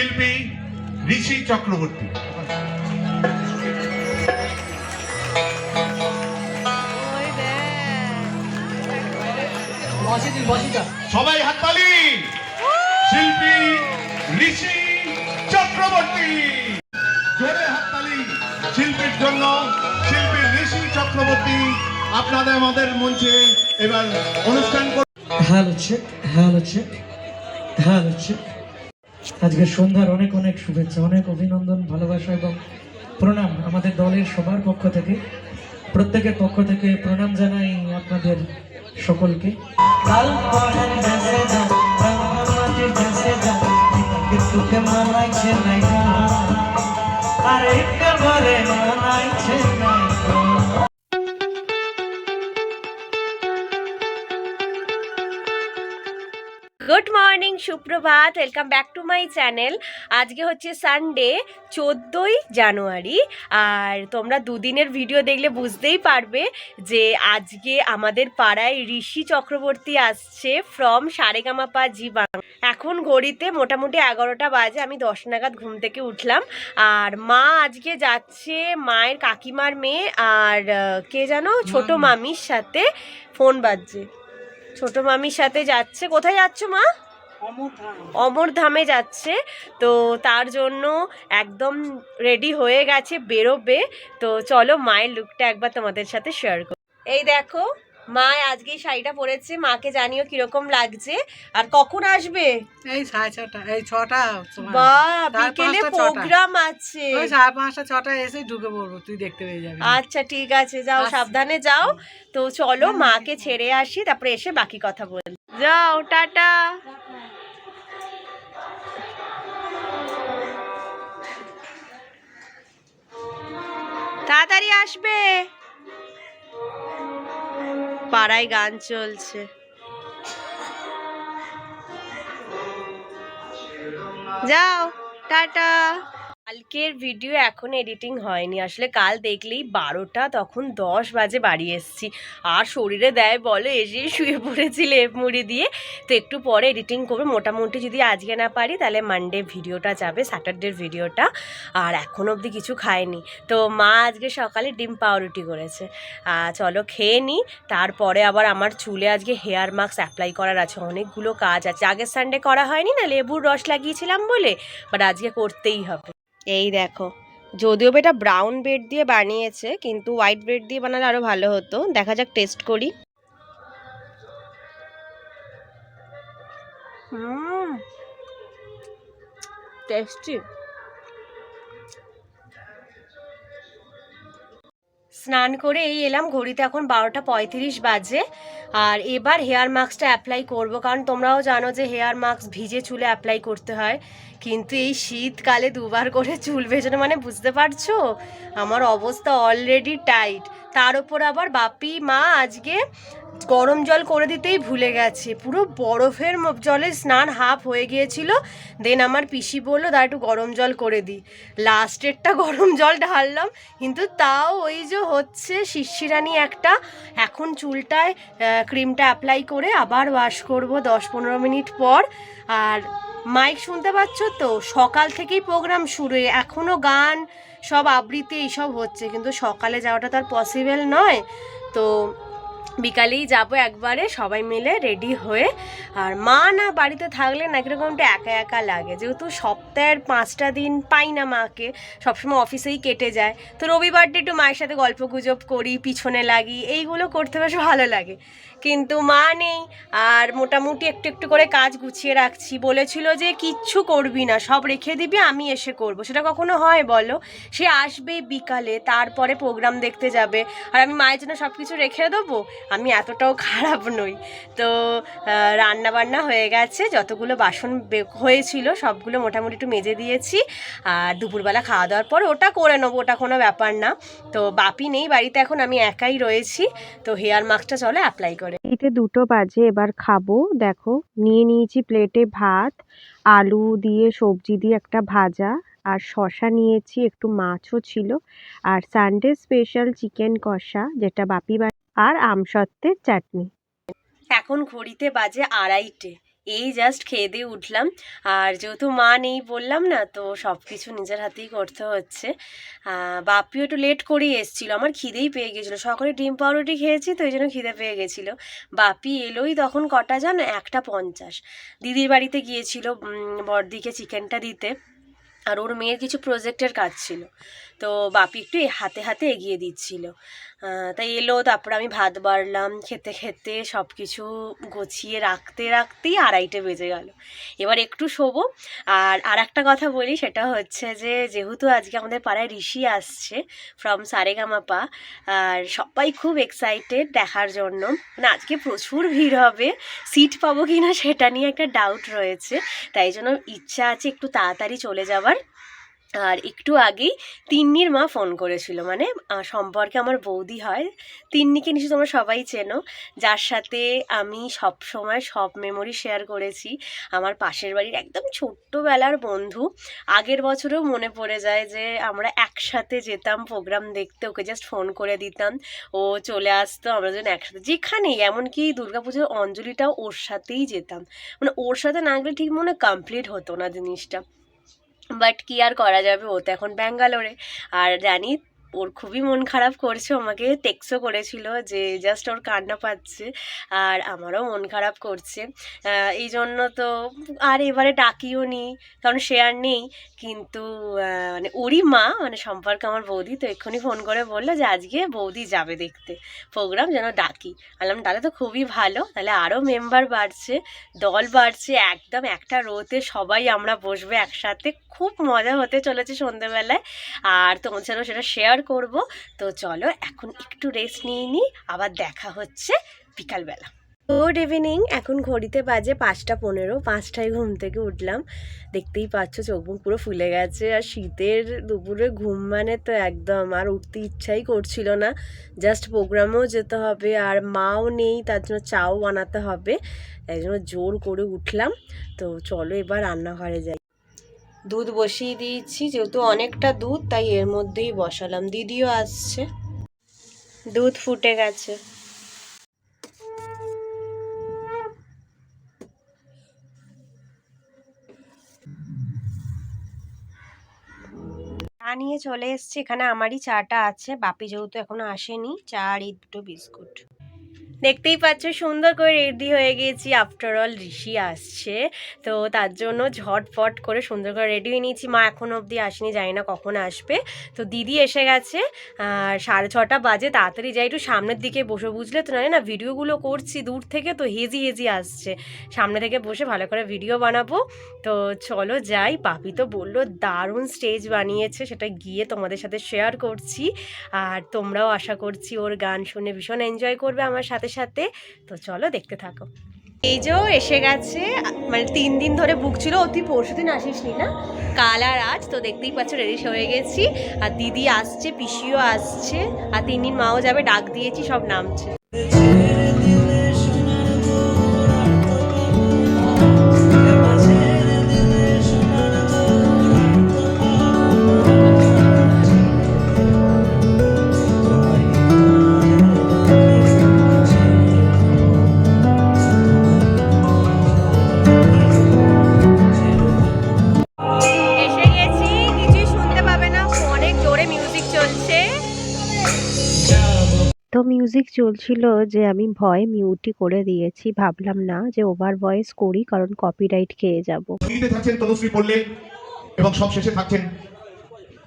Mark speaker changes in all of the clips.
Speaker 1: শিল্পী ঋষি চক্রবর্তী। সবাই হাততালি। শিল্পী ঋষি চক্রবর্তী। জোরে হাততালি শিল্পীর জন্য। শিল্পী ঋষি চক্রবর্তী আপনাদের আমাদের মঞ্চে এবার অনুষ্ঠান কর-
Speaker 2: hello check hello check hello check আজকে সন্ধ্যার অনেক অনেক শুভেচ্ছা, অনেক অভিনন্দন, ভালোবাসা এবং প্রণাম আমাদের দলের সবার পক্ষ থেকে। প্রত্যেকের পক্ষ থেকে প্রণাম জানাই আপনাদের সকলকে। মানাইছে
Speaker 3: মর্নিং সুপ্রভাত। Welcome back to my channel আজকে হচ্ছে সানডে চোদ্দোই জানুয়ারি। আর তোমরা দুদিনের ভিডিও দেখলে বুঝতেই পারবে যে আজকে আমাদের পাড়ায় ঋষি চক্রবর্তী আসছে ফ্রম সারেগামাপা জি বাংলা এখন ঘড়িতে মোটামুটি এগারোটা বাজে আমি দশ নাগাদ ঘুম থেকে উঠলাম। আর মা আজকে যাচ্ছে মায়ের কাকিমার মেয়ে আর কে জানো? ছোট মামির সাথে ফোন বাজছে। ছোট মামির সাথে যাচ্ছে। কোথায় যাচ্ছ মা? অমর ধামে যাচ্ছে। তো তার জন্য একদম রেডি হয়ে গেছে, বেরোবে। তো চলো মায়ের লুকটা একবার তোমাদের সাথে শেয়ার করো। এই দেখো মা আজকে শাড়িটা পরেছে মাকে জানিও কীরকম লাগছে। আর কখন আসবে?
Speaker 4: এই সাড়ে ছটা এই ছটা।
Speaker 3: বা বিকেলে প্রোগ্রাম আছে।
Speaker 4: ওই সাড়ে পাঁচটা ছটা এসে ঢুকে পড়ব তুই দেখতে পেয়ে যাবি।
Speaker 3: আচ্ছা ঠিক আছে যাও
Speaker 4: আচ্ছা।
Speaker 3: সাবধানে যাও। তো চলো মাকে ছেড়ে আসি তারপরে এসে বাকি কথা বল যাও টাটা। তাড়াতাড়ি আসবে। পাড়ায় গান চলছে। যাও টাটা। কালকের ভিডিও এখন এডিটিং হয়নি। আসলে কাল দেখলেই বারোটা, তখন দশ বাজে বাড়ি এসেছি। আর শরীরে দেয় বলে এসে শুয়ে পড়েছি লেপ মুড়ি দিয়ে, তো একটু পরে এডিটিং করব। মোটামুটি যদি আজকে না পারি, তাহলে মানডে ভিডিওটা যাবে স্যাটারডের ভিডিওটা। আর এখন অবধি কিছু খায়নি তো মা আজকে সকালে ডিম পাউরুটি করেছে। চলো খেয়ে নিই তারপরে আবার আমার চুলে আজকে হেয়ার মাস্ক অ্যাপ্লাই করার আছে। অনেকগুলো কাজ আছে। আগের সানডে করা হয়নি না লেবুর রস লাগিয়েছিলাম বলে? বাট আজকে করতেই হবে। এই দেখো। যদিও এটা ব্রাউন ব্রেড দিয়ে বানিয়েছে, কিন্তু হোয়াইট ব্রেড দিয়ে বানালে আরও ভালো হতো। দেখা যাক টেস্ট করি। টেস্টি স্নান করে এই এলাম, ঘড়িতে এখন বারোটা পঁয়ত্রিশ বাজে। আর এবার হেয়ার মাস্কটা অ্যাপ্লাই করব, কারণ তোমরাও জানো যে হেয়ার মাস্ক ভিজে চুলে অ্যাপ্লাই করতে হয়। কিন্তু এই শীতকালে দুবার করে চুল ভেজানো মানে বুঝতে পারছ? আমার অবস্থা অলরেডি টাইট। তার উপর আবার বাপি, মা আজকে গরম জল করে দিতেই ভুলে গেছে। পুরো বরফের জলে স্নান হাফ হয়ে গিয়েছিল। দেন আমার পিসি বলল দা একটু গরম জল করে দিই লাস্টেরটা গরম জল ঢাললাম। কিন্তু তাও ওই যে হচ্ছে শিরশিরানি একটা। এখন চুলটায় ক্রিমটা অ্যাপ্লাই করে আবার ওয়াশ করব দশ পনেরো মিনিট পর। আর মাইক শুনতে পাচ্ছ তো? সকাল থেকেই প্রোগ্রাম শুরু। এখনও গান, সব আবৃত্তি এইসব হচ্ছে। কিন্তু সকালে যাওয়াটা তার পসিবল নয়। তো বিকালেই যাব একবারে, সবাই মিলে রেডি হয়ে। আর মা না বাড়িতে থাকলে না কীরকমটা একা একা লাগে। যেহেতু সপ্তাহের পাঁচটা দিন পাই না মাকে, সবসময় অফিসেই কেটে যায়। তো রবিবারটা একটু মায়ের সাথে গল্প গুজব করি, পিছনে লাগি, এইগুলো করতে বেশ ভালো লাগে। কিন্তু মা নেই, আর মোটামুটি একটু একটু করে কাজ গুছিয়ে রাখছি। বলেছিল যে কিচ্ছু করবি না, সব রেখে দিবি, আমি এসে করব। সেটা কখনো হয় বলো? সে আসবে বিকালে, তারপরে প্রোগ্রাম দেখতে যাবে। আর আমি মায়ের জন্য সব কিছু রেখে দেবো? আমি এতটাও খারাপ নই। তো রান্না বান্না হয়ে গেছে, যতগুলো বাসন হয়েছিল সবগুলো মোটামুটি একটু মেজে দিয়েছি। আর দুপুরবেলা খাওয়া দাওয়ার পর ওটা করে নেব, ওটা কোনো ব্যাপার না। তো বাপি নেই বাড়িতে, এখন আমি একাই রয়েছি। তো হেয়ার মাস্কটা চলে অ্যাপ্লাই করে।
Speaker 5: এতে দুটো বাজে, এবার খাব। দেখো, নিয়ে নিয়েছি প্লেটে ভাত, আলু দিয়ে সবজি দিয়ে একটা ভাজা, আর শশা নিয়েছি, একটু মাছও ছিল। আর সানডে স্পেশাল চিকেন কষা, যেটা বাপি আর আমসত্ত্বের চাটনি।
Speaker 3: এখন ঘড়িতে বাজে আড়াইটে। এই জাস্ট খেয়ে দিয়ে উঠলাম। আর যেহেতু মা নেই বললাম না, তো সব কিছু নিজের হাতেই করতে হচ্ছে। বাপিও একটু লেট করেই এসেছিল। আমার খিদেই পেয়ে গেছিল। সকালে ডিম পাউরুটি খেয়েছি, তো ওই জন্য খিদে পেয়ে গেছিল। বাপি এলোই তখন কটা জানো? একটা পঞ্চাশ। দিদির বাড়িতে গিয়েছিল বড়দিকে চিকেনটা দিতে। আর ওর মেয়ের কিছু প্রজেক্টের কাজ ছিল। তো বাপি একটু হাতে হাতে এগিয়ে দিচ্ছিল। তাই এলো, তারপর আমি ভাত বাড়লাম, খেতে খেতে সব কিছু গুছিয়ে রাখতে রাখতেই আড়াইটে বেজে গেল। এবার একটু শোবো, আর আর একটা কথা বলি, সেটা হচ্ছে যে, যেহেতু আজকে আমাদের পাড়ায় ঋষি আসছে ফ্রম সারেগামাপা, আর সবাই খুব এক্সাইটেড দেখার জন্য। মানে আজকে প্রচুর ভিড় হবে সিট পাবো কি না সেটা নিয়ে একটা ডাউট রয়েছে। তাই জন্য ইচ্ছা আছে একটু তাড়াতাড়ি চলে যাবার। আর একটু আগেই তিন্নির মা ফোন করেছিল। মানে সম্পর্কে আমার বৌদি হয়। তিন্নিকে নিশ্চয়ই তোমরা সবাই চেনো। যার সাথে আমি সব সময় সব মেমোরি শেয়ার করেছি। আমার পাশের বাড়ির একদম ছোট্টবেলার বন্ধু। আগের বছরেও মনে পড়ে যায় যে, আমরা একসাথে যেতাম প্রোগ্রাম দেখতে, ওকে জাস্ট ফোন করে দিতাম। ও চলে আসতো, আমরা যেন একসাথে। যেখানেই, এমনকি দুর্গাপুজোর অঞ্জলিটাও ওর সাথেই যেতাম। মানে ওর সাথে না গেলে ঠিক মনে কমপ্লিট হতো না জিনিসটা। বাট কি আর করা যাবে? ও তো এখন ব্যাঙ্গালোরে আর জানি ওর খুবই মন খারাপ করছে, আমাকে টেক্সও করেছিল যে জাস্ট ওর কান্না পাচ্ছে আর আমারও মন খারাপ করছে। এই জন্য তো আর এবারে ডাকিও নি, কারণ সে আর নেই। কিন্তু মানে ওরই মা মানে সম্পর্কে আমার বৌদি তো এক্ষুনি ফোন করে বলল যে আজকে বৌদি যাবে দেখতে প্রোগ্রাম যেন ডাকি। বললাম, তাহলে তো খুবই ভালো, তাহলে আরও মেম্বার বাড়ছে, দল বাড়ছে, একদম একটা রোতে সবাই আমরা বসবো একসাথে, খুব মজা হতে চলেছে সন্ধেবেলায়। আর তোমার সেটা শেয়ার করব। তো চলো এখন একটু রেস্ট নিয়ে নিই, আবার দেখা হচ্ছে বিকালবেলা। গুড ইভিনিং এখন ঘড়িতে বাজে পাঁচটা পনেরো, পাঁচটায় ঘুম থেকে উঠলাম। দেখতেই পাচ্ছ চোখ মুখ পুরো ফুলে গেছে, আর শীতের দুপুরে ঘুম মানে তো একদম, আর উঠতে ইচ্ছাই করছিল না। জাস্ট প্রোগ্রামেও যেতে হবে, আর মাও নেই, তার জন্য চাও বানাতে হবে। তাই জন্য জোর করে উঠলাম। তো চলো এবার রান্নাঘরে যাই। দুধ বসিয়ে দিয়েছি, যেহেতু অনেকটা দুধ, তাই এর মধ্যেই বসালাম। দিদিও আসছে। দুধ ফুটে গেছে। চা নিয়ে চলে এসছি। এখানে আমারই চাটা আছে। বাপি যেহেতু এখনও আসেনি, চা আর এই দুটো বিস্কুট। দেখতেই পাচ্ছ, সুন্দর করে রেডি হয়ে গেছি। আফটার অল ঋষি আসছে। তো তার জন্য ঝটফট করে সুন্দর করে রেডি হয়ে নিয়েছি। মা এখনও অবধি আসেনি, জানি না কখন আসবে। তো দিদি এসে গেছে। আর সাড়ে ছটা বাজে, তাড়াতাড়ি যাই, একটু সামনের দিকে বসে। বুঝলে তো না ভিডিওগুলো করছি দূর থেকে, তো হেজি হেজি আসছে। সামনে থেকে বসে ভালো করে ভিডিও বানাবো। তো চলো যাই। পাপি তো বলল, দারুণ স্টেজ বানিয়েছে। সেটা গিয়ে তোমাদের সাথে শেয়ার করছি। আর তোমরাও আশা করছি, ওর গান শুনে ভীষণ এনজয় করবে আমার সাথে। সাথে। তো চলো দেখতে থাকো। এই যে এসে গেছে। মানে তিন দিন ধরে বুক ছিল। অতি পরশু দিন আসিসনি না? কাল আর আজ তো দেখতেই পাচ্ছ রেডি হয়ে গেছি। আর দিদি আসছে, পিসিও আসছে। আর তিন দিন মাও যাবে, ডাক দিয়েছি, সব নামছে।
Speaker 5: চলছিল যে আমি ভয় মিউটই করে দিয়েছি। ভাবলাম না যে ওভার ভয়েস করি, কারণ কপিরাইট খেয়ে যাব।
Speaker 1: তনুশ্রী এবং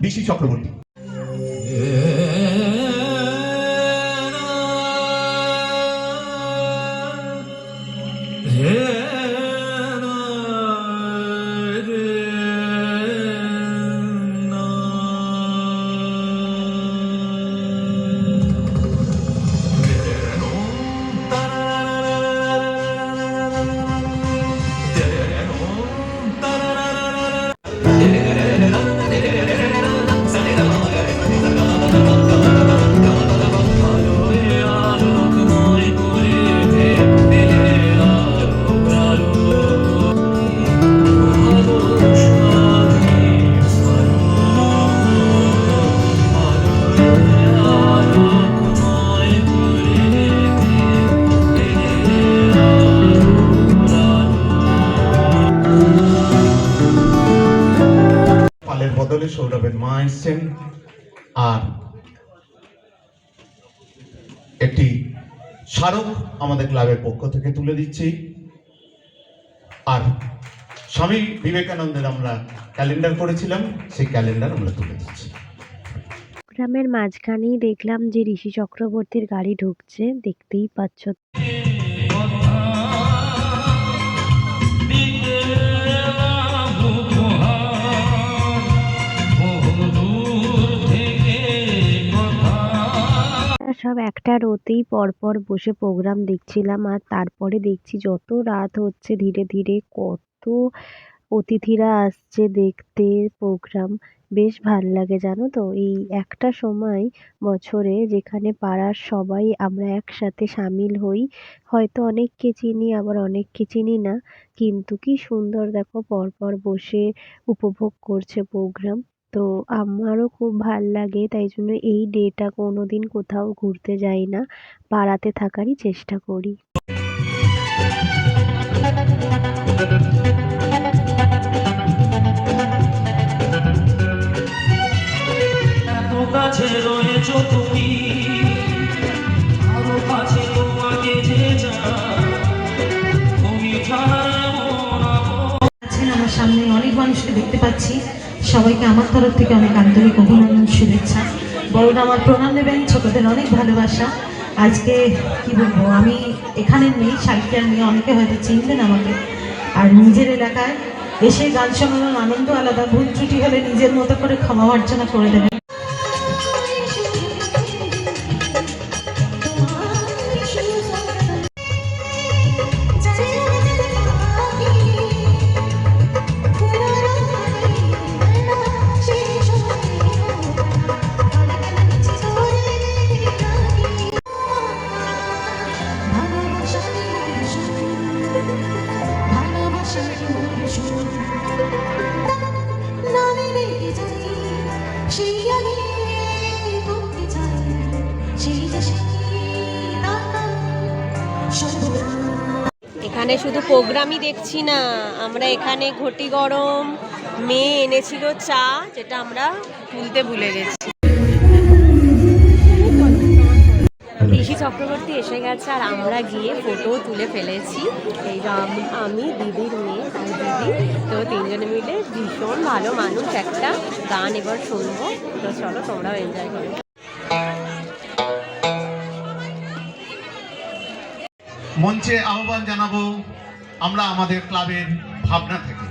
Speaker 1: ঋষি চক্রবর্তী। আর একটি স্মারক আমাদের ক্লাবের পক্ষ থেকে তুলে দিচ্ছি। আর স্বামী বিবেকানন্দের আমরা ক্যালেন্ডার করেছিলাম, সেই ক্যালেন্ডার আমরা তুলে দিচ্ছি।
Speaker 5: গ্রামের মাঝখানেই দেখলাম যে ঋষি চক্রবর্তীর গাড়ি ঢুকছে, দেখতেই পাচ্ছ। সব একটা রোতেই পরপর বসে প্রোগ্রাম দেখছিলাম আর তারপরে দেখছি যত রাত হচ্ছে ধীরে ধীরে কত অতিথিরা আসছে দেখতে প্রোগ্রাম বেশ ভালো লাগে জানো তো? এই একটা সময় বছরে যেখানে পাড়ার সবাই আমরা একসাথে সামিল হই, হয়তো অনেককে চিনি, আবার অনেককে চিনি না। কিন্তু কি সুন্দর দেখো পরপর বসে উপভোগ করছে প্রোগ্রাম তো আমারও খুব ভালো লাগে তাই জন্য এই ডেটা কোনো দিন কোথাও ঘুরতে যাই না পাড়াতে থাকারই চেষ্টা করি।
Speaker 6: কাছে রয়েছ তুমি আরও কাছে তোমাকে যে তুমি ছাড়া এমন আপন
Speaker 7: আছেন আমার সামনে অনেক মানুষকে দেখতে পাচ্ছি। সবাইকে আমার তরফ থেকে অনেক আন্তরিক অভিনন্দন, শুভেচ্ছা। বড়রা আমার প্রণাম নেবেন, ছোটদের অনেক ভালোবাসা। আজকে, কি বলব, আমি এখানে নেই, সাহিত্যের নিয়ে অনেকে হয়তো চিনবেন আমাকে। আর নিজের এলাকায় এসে গান শোনানোর আনন্দ আলাদা, ভুল ত্রুটি হলে নিজের মতো করে ক্ষমা অর্চনা করে দেবেন।
Speaker 3: এখানে শুধু প্রোগ্রামই দেখছি না, আমরা এখানে ঘটি গরম, মেয়ে এনেছিল চা, যেটা আমরা তুলতে ভুলে গেছি। ঋষি চক্রবর্তী এসে গেছে আর আমরা গিয়ে ফটো তুলে ফেলেছি। এই আমি দিদির মেয়ে আর দিদি, তো তিনজনে মিলে ভীষণ ভালো মানুষ একটা গান এবার শুনব। তো চলো তোমরাও এনজয় করো।
Speaker 1: মঞ্চে আহ্বান জানাব আমরা আমাদের ক্লাবের ভাবনা থেকে।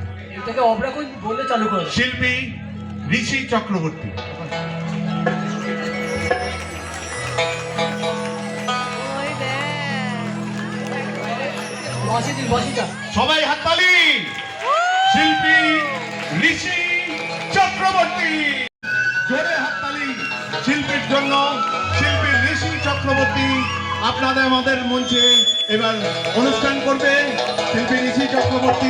Speaker 2: বলে চালু করে?
Speaker 1: শিল্পী ঋষি চক্রবর্তী। সবাই হাততালি শিল্পী ঋষি চক্রবর্তী। জোরে হাততালি শিল্পীর জন্য। শিল্পী ঋষি চক্রবর্তী আপনাদের আমাদের মঞ্চে এবার অনুষ্ঠান করবে শিল্পী ঋষি চক্রবর্তী।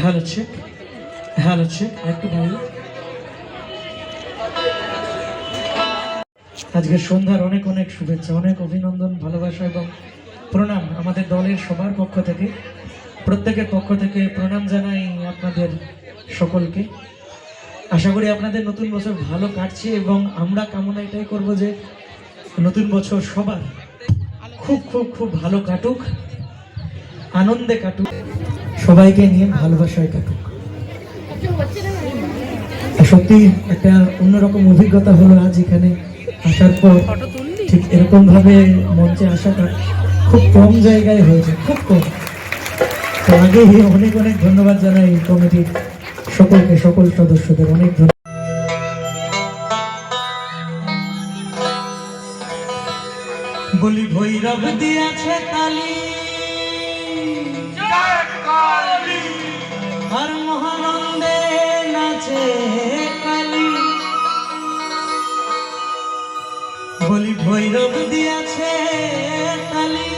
Speaker 2: হ্যালো একটু ভালো সন্ধ্যার অনেক অনেক শুভেচ্ছা, অনেক অভিনন্দন, ভালোবাসা এবং প্রণাম আমাদের দলের সবার পক্ষ থেকে। প্রত্যেকের পক্ষ থেকে প্রণাম জানাই আপনাদের সকলকে। আশা করি আপনাদের নতুন বছর ভালো কাটছে এবং আমরা কামনা এটাই করব যে নতুন বছর সবার খুব খুব খুব ভালো কাটুক, আনন্দে কাটুক, সবাইকে নিয়ে ভালোবাসায় কাটুক। সত্যি একটা অন্যরকম অভিজ্ঞতা হলো আজ এখানে আসার পর। ঠিক এরকম ভাবে মঞ্চে আসাটা খুব কম জায়গায় হয়েছে, খুব কম। তো আগে অনেক অনেক ধন্যবাদ জানাই কমিটির সকলকে সকল সদস্যদের অনেক ধন্যবাদ। বলি ভৈরব দিয়েছে কালী। আর মহানন্দে নাচে কালী। বলি ভৈরব দিয়েছে কালী।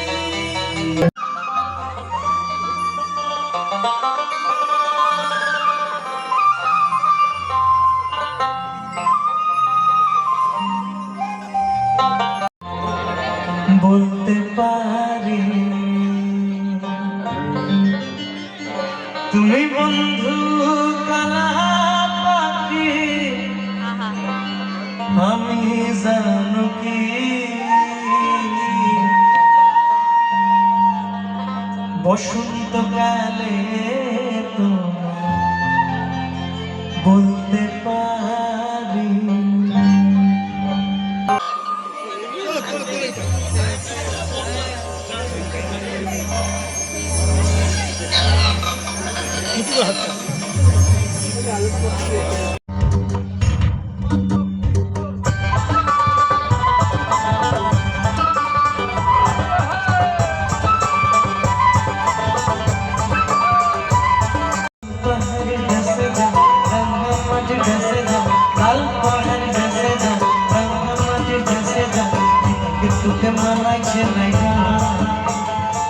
Speaker 6: তোকে মানাইছে নাই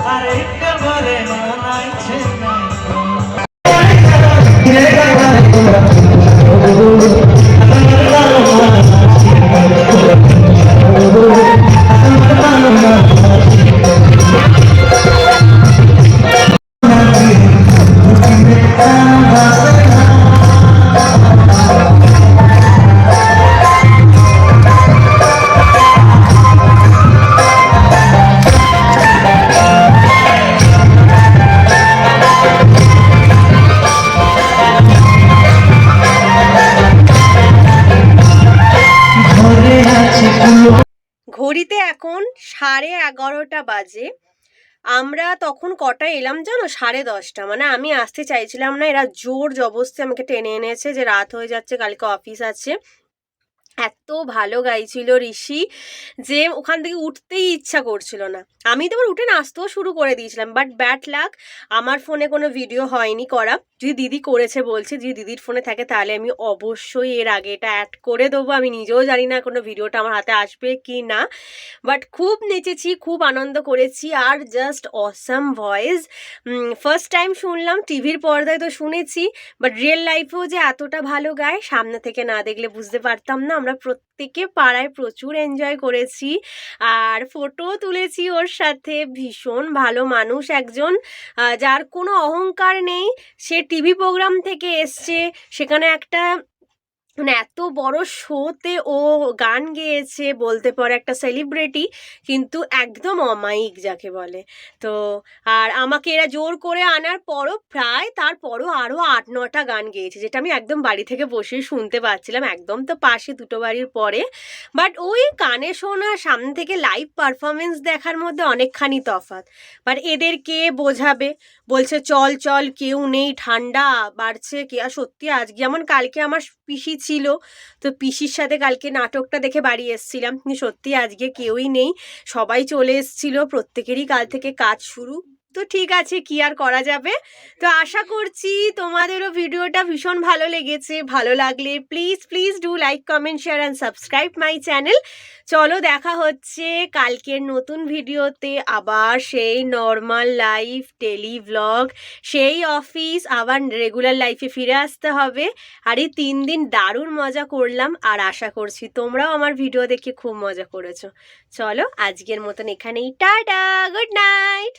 Speaker 6: আর মানাইছে নাই
Speaker 3: সাড়ে এগারোটা বাজে। আমরা তখন কটা এলাম জানো? সাড়ে দশটা। মানে আমি আসতে চাইছিলাম না, এরা জোর জবরদস্তি আমাকে টেনে এনেছে যে রাত হয়ে যাচ্ছে, কালকে অফিস আছে। এত ভালো গাইছিল ঋষি যে ওখান থেকে উঠতেই ইচ্ছা করছিল না। আমি তো উঠে নাচতেও শুরু করে দিয়েছিলাম বাট ব্যাট লাক আমার ফোনে কোনো ভিডিও হয়নি করা। যদি দিদি করেছে বলছে যদি দিদির ফোনে থাকে, তাহলে আমি অবশ্যই এর আগে এটা অ্যাড করে দেবো। আমি নিজেও জানি না কোনো ভিডিওটা আমার হাতে আসবে কি না। বাট খুব নেচেছি, খুব আনন্দ করেছি। আর just awesome voice first time শুনলাম, টিভির পর্দায় তো শুনেছি। বাট রিয়েল লাইফেও যে এতটা ভালো গায়, সামনে থেকে না দেখলে বুঝতে পারতাম না। আমরা প্রত্যেকে পাড়ায় প্রচুর এনজয় করেছি। আর ফটো তুলেছি ওর সাথে। ভীষণ ভালো মানুষ একজন। যার কোনো অহংকার নেই। সে টিভি প্রোগ্রাম থেকে এসছে। সেখানে একটা মানে এত বড় শোতে ও গান গেয়েছে, বলতে পারে একটা সেলিব্রিটি কিন্তু একদম অমায়িক যাকে বলে। তো আর আমাকে এরা জোর করে আনার পরও প্রায় তারপরও আরও আট নটা গান গেয়েছে, যেটা আমি একদম বাড়ি থেকে বসেই শুনতে পাচ্ছিলাম, একদম তো পাশে দুটো বাড়ির পরে। বাট ওই কানে শোনা, সামনে থেকে লাইভ পারফরমেন্স দেখার মধ্যে অনেকখানি তফাৎ। বাট এদের কে বোঝাবে? বলছে, চল চল, কেউ নেই, ঠান্ডা বাড়ছে, কে? আর সত্যি আজকে যেমন কালকে আমার পিসি ছিল। তো পিসির সাথে কালকে নাটকটা দেখে বাড়ি এসছিলাম। সত্যি আজকে কেউই নেই। সবাই চলে এসছিল। প্রত্যেকেরই কাল থেকে কাজ শুরু। তো ঠিক আছে, কি আর করা যাবে? তো আশা করছি তোমাদেরও ভিডিওটা ভীষণ ভালো লেগেছে, ভালো লাগলে please please do like comment share and subscribe my channel চলো দেখা হচ্ছে কালকের নতুন ভিডিওতে, আবার সেই নর্মাল লাইফ টেলি ভ্লগ সেই অফিস আবার রেগুলার লাইফে ফিরে আসতে হবে। আর এই তিন দিন দারুণ মজা করলাম আর আশা করছি তোমরাও আমার ভিডিও দেখে খুব মজা করেছ। চলো আজকের মতন এখানেই, টাটা গুড নাইট